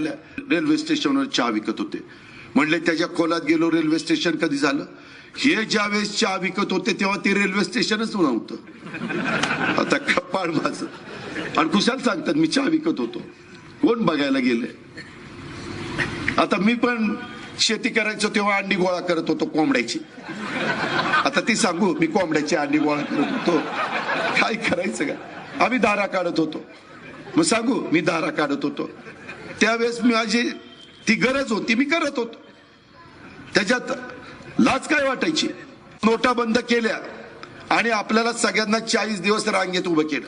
Railway स्टेशनवर चहा विकत होते. म्हणले त्याच्या खोलात गेलो रेल्वे स्टेशन कधी झालं? हे ज्या वेळेस चहा विकत होते तेव्हा ते रेल्वे स्टेशनच नव्हतं. आता कपाळ माझ. आणि कुशाल सांगतात मी चहा विकत होतो. कोण बघायला गेले आता मी पण शेती करायचो तेव्हा अंडी गोळा करत होतो कोंबड्याची. आता ती सांगू मी कोंबड्याची अंडी गोळा करत होतो. काय करायचं का? आम्ही दारा काढत होतो. मग सांगू मी दारा काढत होतो. त्यावेळेस माझी ती गरज होती मी करत होतो. त्याच्यात लाच काय वाटायची? नोटा बंद केल्या आणि आपल्याला सगळ्यांना चाळीस दिवस रांगेत उभं केलं.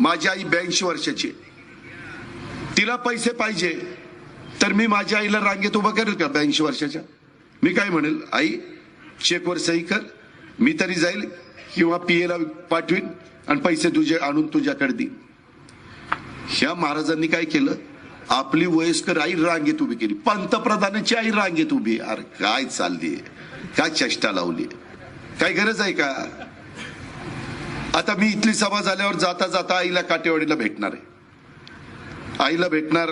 माझी आई ब्याऐंशी वर्षाची आहे. तिला पैसे पाहिजे तर मी माझ्या आईला रांगेत उभं करेल का ब्याऐंशी वर्षाच्या? मी काय म्हणेल आई चेकवर सही कर मी तरी जाईल किंवा पी एला पाठवीन आणि पैसे तुझे आणून तुझ्याकडे देईन. ह्या महाराजांनी काय केलं? आपली वयस्कर आई रांगेत उभी केली. पंतप्रधानाची आई रांगेत उभी. अरे काय चालली? काय चेष्टा लावली? काय गरज आहे का? आता मी इथली सभा झाल्यावर जाता जाता आईला काटेवाडीला भेटणार आहे. आईला भेटणार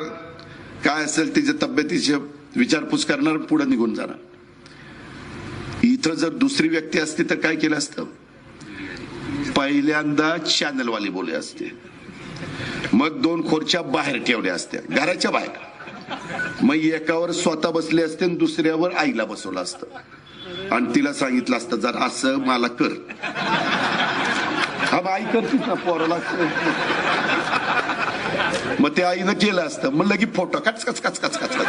काय असेल तिच्या तब्येतीची विचारपूस करणार पुढे निघून जाणार. इथं जर दुसरी व्यक्ती असती तर काय केलं असतं? पहिल्यांदा चॅनलवाली बोले असते. मग दोन खोरच्या बाहेर ठेवल्या असत्या. घराच्या बाहेर. मग एकावर स्वतः बसले असते आणि दुसऱ्यावर आईला बसवलं असतं. आणि तिला सांगितलं असतं जर असं मला कर. हा मग आई करतीच ना पोराला. मग ते आईनं केलं असतं. मग की फोटो कच कच कच कच कच.